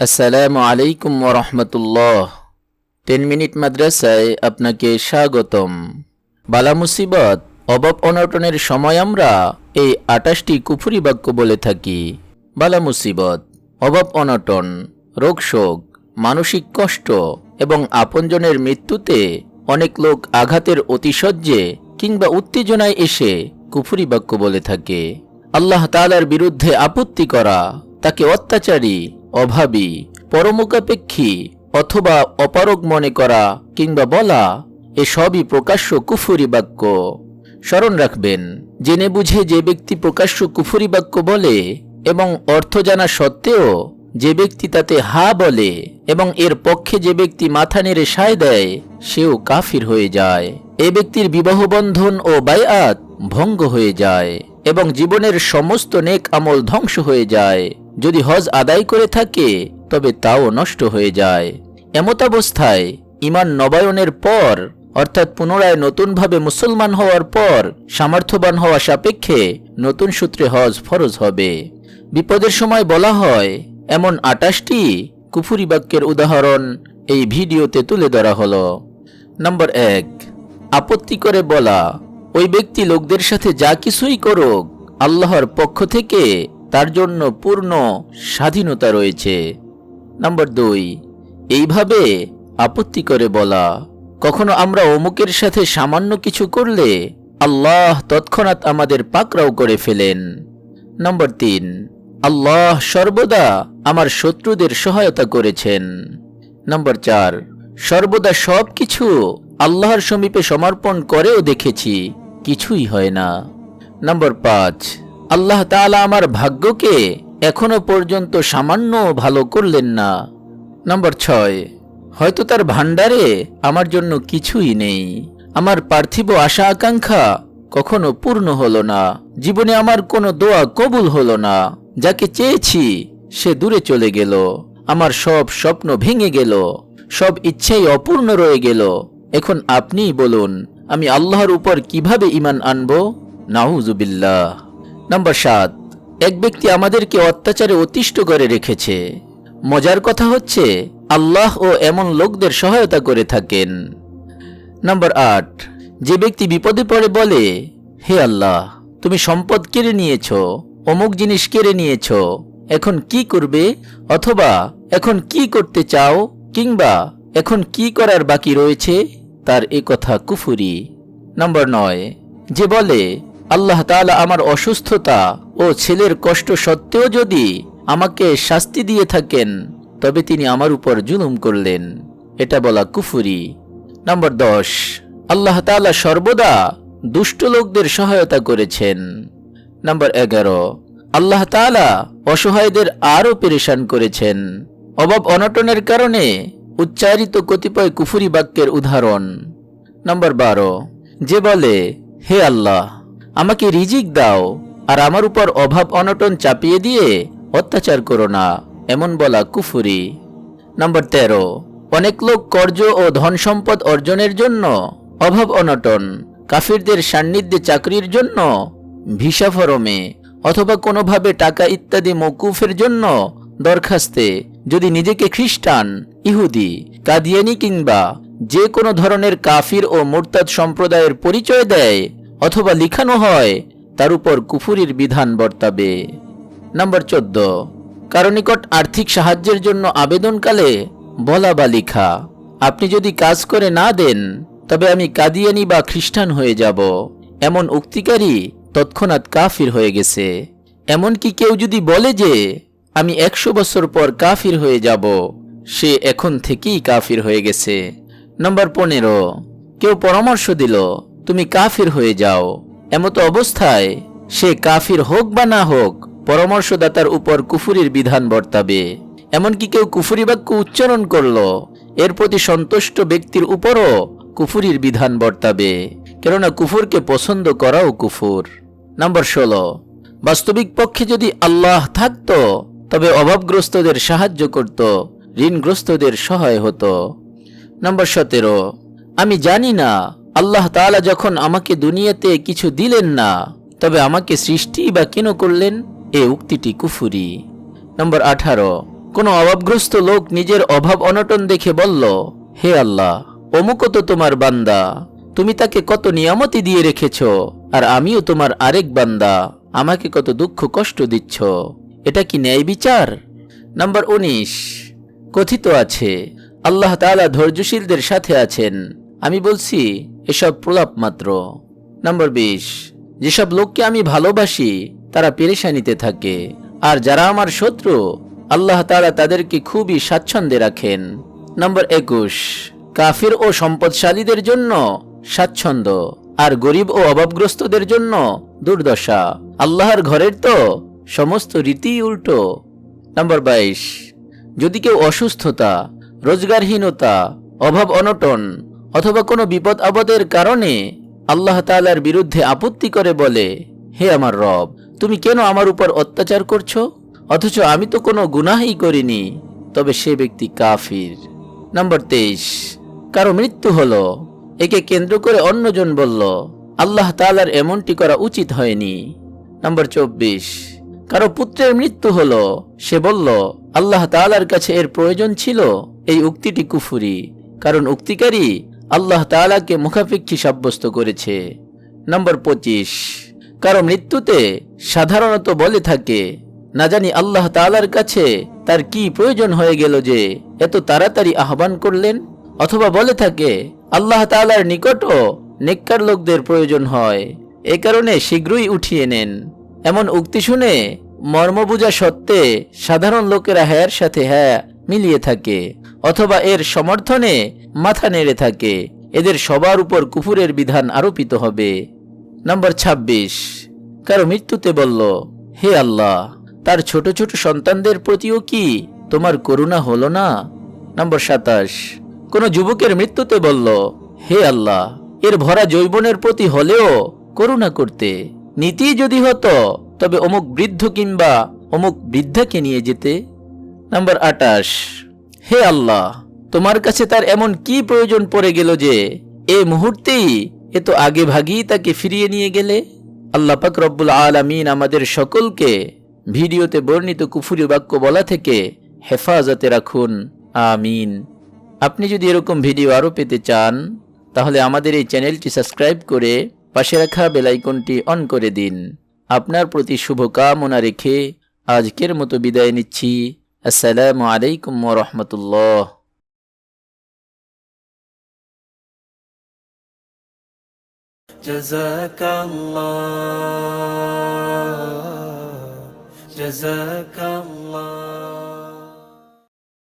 আসসালামু আলাইকুম রহমতুল্লাহ। Ten minute মাদ্রাসায় আপনাকে স্বাগতম। বালা মুসিবত, অভাব অনটনের সময় আমরা এই আটাশটি কুফুরি বাক্য বলে থাকি। বালা মুসিবত, অভাব অনটন, রোগ শোক, মানসিক কষ্ট এবং আপনজনের মৃত্যুতে অনেক লোক আঘাতের অতিশয্যে কিংবা উত্তেজনায় এসে কুফুরি বাক্য বলে থাকে। আল্লাহ তাআলার বিরুদ্ধে আপত্তি করা, তাকে অত্যাচারী অভাবী, পরমুখাপেক্ষী অথবা অপারগ মনে করা কিংবা বলা, এসবই প্রকাশ্য কুফুরি বাক্য। স্মরণ রাখবেন, জেনে বুঝে যে ব্যক্তি প্রকাশ্য কুফুরি বাক্য বলে এবং অর্থ জানা সত্ত্বেও যে ব্যক্তি তাতে হা বলে এবং এর পক্ষে যে ব্যক্তি মাথা নেড়ে সায় দেয়, সেও কাফির হয়ে যায়। এ ব্যক্তির বিবাহ বন্ধন ও বায়াত ভঙ্গ হয়ে যায় এবং জীবনের সমস্ত নেক আমল ধ্বংস হয়ে যায়। যদি হজ আদায় করে থাকে, তবে তাও নষ্ট হয়ে যায়। এমতাবস্থায় ইমান নবায়নের পর, অর্থাৎ পুনরায় নতুনভাবে মুসলমান হওয়ার পর, সামর্থ্যবান হওয়া সাপেক্ষে নতুন সূত্রে হজ ফরজ হবে। বিপদের সময় বলা হয়, এমন আটাশটি কুফুরি বাক্যের উদাহরণ এই ভিডিওতে তুলে ধরা হলো। নম্বর এক, আপত্তি করে বলা, ওই ব্যক্তি লোকদের সাথে যা কিছুই করুক, আল্লাহর পক্ষ থেকে তার জন্য পূর্ণ স্বাধীনতা রয়েছে। নম্বর দুই, এইভাবে আপত্তি করে বলা। কখনো আমরা অমুকের সাথে সামান্য কিছু করলে আল্লাহ তৎক্ষণাৎ আমাদের পাকরাও করে ফেলেন। নম্বর তিন, আল্লাহ সর্বদা আমার শত্রুদের সহায়তা করেছেন। নম্বর চার, সর্বদা সব কিছু আল্লাহর সমীপে সমর্পণ করেও দেখেছি, কিছুই হয় না। নম্বর পাঁচ আল্লাহ তাআলা আমার ভাগ্যকে এখনও পর্যন্ত সামান্য ভালো করলেন না। নম্বর ছয়, হয়তো তার ভাণ্ডারে আমার জন্য কিছুই নেই। আমার পার্থিব আশা আকাঙ্ক্ষা কখনো পূর্ণ হলো না। জীবনে আমার কোনো দোয়া কবুল হলো না। যাকে চেয়েছি সে দূরে চলে গেল। আমার সব স্বপ্ন ভেঙে গেল। সব ইচ্ছেই অপূর্ণ রয়ে গেল। এখন আপনিই বলুন, আমি আল্লাহর উপর কীভাবে ইমান আনব? নাউজুবিল্লাহ। নম্বর সাত, এক ব্যক্তি আমাদেরকে অত্যাচারে অতিষ্ঠ করে রেখেছে। মজার কথা হচ্ছে, আল্লাহ ও এমন লোকদের সহায়তা করে থাকেন। নম্বর আট, যে ব্যক্তি বিপদে পড়ে বলে, হে আল্লাহ, তুমি সম্পদ কেড়ে নিয়েছ, অমুক জিনিস কেড়ে নিয়েছ, এখন কি করবে? অথবা, এখন কি করতে চাও? কিংবা, এখন কি করার বাকি রয়েছে? তার এ কথা কুফুরি। নম্বর নয়, যে বলে আল্লাহ তাআলা আমার অসুস্থতা ও ছেলের কষ্ট সত্ত্বেও যদি আমাকে শাস্তি দিয়ে থাকেন, তবে তিনি আমার উপর জুলুম করলেন। এটা বলা কুফুরি। নম্বর দশ, আল্লাহ তাআলা সর্বদা দুষ্ট লোকদের সহায়তা করেছেন। নম্বর এগারো, আল্লাহ তাআলা অসহায়দের আরও পেরেশান করেছেন। অভাব অনটনের কারণে উচ্চারিত কতিপয় কুফুরি বাক্যের উদাহরণ। নম্বর বারো, যে বলে, হে আল্লাহ আমাকে রিজিক দাও আর আমার উপর অভাব অনটন চাপিয়ে দিয়ে অত্যাচার করো না, এমন বলা কুফুরি। নম্বর তেরো, অনেক লোক কর্য ও ধন সম্পদ অর্জনের জন্য অভাব অনটন, কাফিরদের সান্নিধ্যে চাকরির জন্য ভিসা ফরমে, অথবা কোনোভাবে টাকা ইত্যাদি মকুফের জন্য দরখাস্তে, যদি নিজেকে খ্রিস্টান, ইহুদি, কাদিয়ানি কিংবা যে কোনো ধরনের কাফির ও মোরতাদ সম্প্রদায়ের পরিচয় দেয় অথবা লিখানো হয়, তার উপর কুফুরির বিধান বর্তাবে। নম্বর চোদ্দ, কারও নিকট আর্থিক সাহায্যের জন্য আবেদনকালে বলা বা লিখা। আপনি যদি কাজ করে না দেন, তবে আমি কাদিয়ানি বা খ্রিস্টান হয়ে যাব। এমন উক্তিকারী তৎক্ষণাৎ কাফির হয়ে গেছে। এমনকি কেউ যদি বলে যে, আমি একশো বছর পর কাফির হয়ে যাব, সে এখন থেকেই কাফির হয়ে গেছে। নম্বর পনেরো, কেউ পরামর্শ দিল তুমি কাফির হয়ে যাও। এমতো অবস্থায় সে কাফির হোক বা না হোক, পরামর্শদাতার উপর কুফুরির বিধান বর্তাবে। এমনকি কেউ কুফুরি বাক্য উচ্চারণ করল, এর প্রতি সন্তুষ্ট ব্যক্তির উপরও কুফুরির বিধান বর্তাবে। কেননা কুফুরকে পছন্দ করাও কুফুর। নম্বর ষোলো। বাস্তবিক পক্ষে যদি আল্লাহ থাকত, তবে অভাবগ্রস্তদের সাহায্য করত, ঋণগ্রস্তদের সহায় হতো। নম্বর সতেরো। আমি জানি না আল্লাহ তালা যখন আমাকে দুনিয়াতে কিছু দিলেন না, তবে আমাকে সৃষ্টি বা কেন করলেন? এ উক্তিটি কুফুরি। নম্বর আঠারো। কোনো অভাবগ্রস্ত লোক নিজের অভাব অনটন দেখে বলল, হে আল্লাহ অমুকও তো তোমার বান্দা। তুমি তাকে কত নিয়ামতি দিয়ে রেখেছ, আর আমিও তোমার আরেক বান্দা। আমাকে কত দুঃখ কষ্ট দিচ্ছ। এটা কি ন্যায় বিচার? নাম্বার উনিশ। কথিত আছে, আল্লাহ তালা ধৈর্যশীলদের সাথে আছেন। আমি বলছি এসব প্রলাপ মাত্র। নম্বর বিশ, যেসব লোককে আমি ভালোবাসি, তারা পেরেশানিতে থাকে। আর যারা আমার শত্রু, আল্লাহ তারা তাদেরকে খুবই স্বাচ্ছন্দ্যে রাখেন। নম্বর একুশ, কাফির ও সম্পদশালীদের জন্য স্বাচ্ছন্দ্য, আর গরিব ও অভাবগ্রস্তদের জন্য দুর্দশা। আল্লাহর ঘরের তো সমস্ত রীতি উল্টো। নাম্বার বাইশ, যদি কেউ অসুস্থতা, রোজগারহীনতা, অভাব অনটন অথবা কোনো বিপদ আপদের কারণে আল্লাহ তাআলার বিরুদ্ধে আপত্তি করে বলে, হে আমার রব, তুমি কেন আমার উপর অত্যাচার করছ? অথচ আমি তো কোনো গুনাহই করিনি, তবে সে ব্যক্তি কাফির। নাম্বার তেইশ, কারও মৃত্যু হলো, একে কেন্দ্র করে অন্যজন বলল, আল্লাহ তাআলার এমনটি করা উচিত হয়নি। নাম্বার চব্বিশ, কারও পুত্রের মৃত্যু হলো, সে বলল, আল্লাহ তাআলার কাছে এর প্রয়োজন ছিল, এই উক্তিটি কুফুরি, কারণ উক্তিকারী আল্লাহ তাআলাকে মুখাপেক্ষী সাব্যস্ত করেছে। নম্বর পঁচিশ, কারও মৃত্যুতে সাধারণত বলে থাকে, না জানি আল্লাহ তাআলার কাছে তার কি প্রয়োজন হয়ে গেল যে এত তাড়াতাড়ি আহ্বান করলেন? অথবা বলে থাকে, আল্লাহ তাআলার নিকটও নেককার লোকদের প্রয়োজন হয়, এ কারণে শীঘ্রই উঠিয়ে নেন। এমন উক্তি শুনে মর্মবুজা সত্ত্বে সাধারণ লোকেরা হ্যার সাথে হ্যাঁ মিলিয়ে থাকে, অথবা এর সমর্থনে মাথা নেড়ে থাকে। এদের সবার উপর কুফুরের বিধান আরোপিত হবে। নম্বর ২৬ কারও মৃত্যুতে বলল, হে আল্লাহ, তার ছোট ছোট সন্তানদের প্রতিও কি তোমার করুণা হলো না? নম্বর সাতাশ। কোন যুবকের মৃত্যুতে বলল, হে আল্লাহ, এর ভরা যৌবনের প্রতি হলেও করুণা করতে। নীতি যদি হতো, তবে অমুক বৃদ্ধ কিংবা অমুক বৃদ্ধাকে নিয়ে যেতে। নাম্বার আটাশ হে আল্লাহ, তোমার কাছে তার এমন কি প্রয়োজন পড়ে গেল যে এ মুহূর্তেই এ তো আগে ভাগেই তাকে ফিরিয়ে নিয়ে গেলে? আল্লাহ পাক রব্বুল আলামিন আমাদের সকলকে ভিডিওতে বর্ণিত কুফুরি বাক্য বলা থেকে হেফাজতে রাখুন। আমিন। আপনি যদি এরকম ভিডিও আরও পেতে চান, তাহলে আমাদের এই চ্যানেলটি সাবস্ক্রাইব করে পাশে রাখা বেলাইকনটি অন করে দিন। আপনার প্রতি শুভকামনা রেখে আজকের মতো বিদায় নিচ্ছি। السلام عليكم ورحمة الله. جزاك الله جزاك الله.